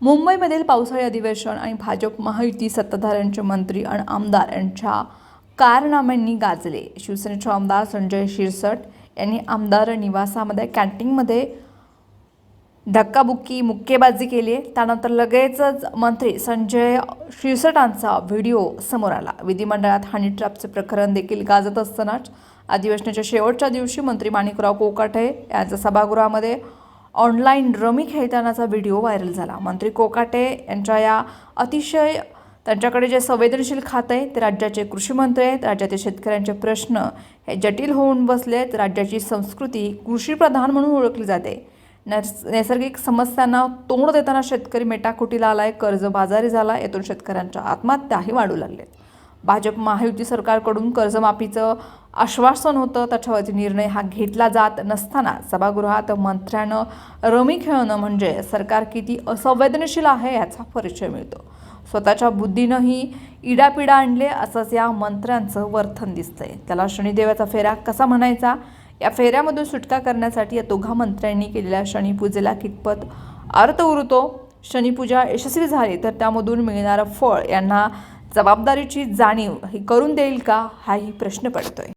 मुंबईमधील पावसाळी अधिवेशन आणि भाजप महायुती सत्ताधाऱ्यांचे मंत्री आणि आमदार यांच्या कारनाम्यांनी गाजले. शिवसेनेचे आमदार संजय शिरसट यांनी आमदार निवासामध्ये कॅन्टीनमध्ये धक्काबुक्की मुक्केबाजी केली. त्यानंतर लगेचच मंत्री संजय शिरसटांचा व्हिडिओ समोर आला. विधिमंडळात हनी ट्रॅपचे प्रकरण देखील गाजत असतानाच अधिवेशनाच्या शेवटच्या दिवशी मंत्री माणिकराव कोकाटे यांच्या सभागृहामध्ये ऑनलाईन रमी खेळतानाचा व्हिडिओ व्हायरल झाला. मंत्री कोकाटे यांच्या या अतिशय त्यांच्याकडे जे संवेदनशील खातं आहे ते राज्याचे कृषीमंत्री आहेत राज्यातील शेतकऱ्यांचे प्रश्न हे जटिल होऊन बसले आहेत राज्याची संस्कृती कृषीप्रधान म्हणून ओळखली जाते. नैस नैसर्गिक समस्यांना तोंड देताना शेतकरी मेटाकुटीला आला आहे कर्जबाजारी झाला यातून शेतकऱ्यांच्या आत्महत्याही वाढू लागलेत. भाजप महायुती सरकारकडून कर्जमाफीचं आश्वासन होतं. त्याच्यावरती निर्णय हा घेतला जात नसताना सभागृहात मंत्र्यानं रमी खेळणं म्हणजे सरकार किती असंवेदनशील आहे याचा परिचय मिळतो. स्वतःच्या बुद्धीनंही इडापिडा आणले असंच या मंत्र्यांचं वर्तन दिसतंय. त्याला शनिदेवाचा फेरा कसा म्हणायचा? या फेऱ्यामधून सुटका करण्यासाठी या दोघा मंत्र्यांनी केलेल्या शनिपूजेला कितपत अर्थ उरतो? शनिपूजा यशस्वी झाली तर त्यामधून मिळणारं फळ यांना जबाबदारीची जाणीव ही करून देईल का हाही प्रश्न पडतोय.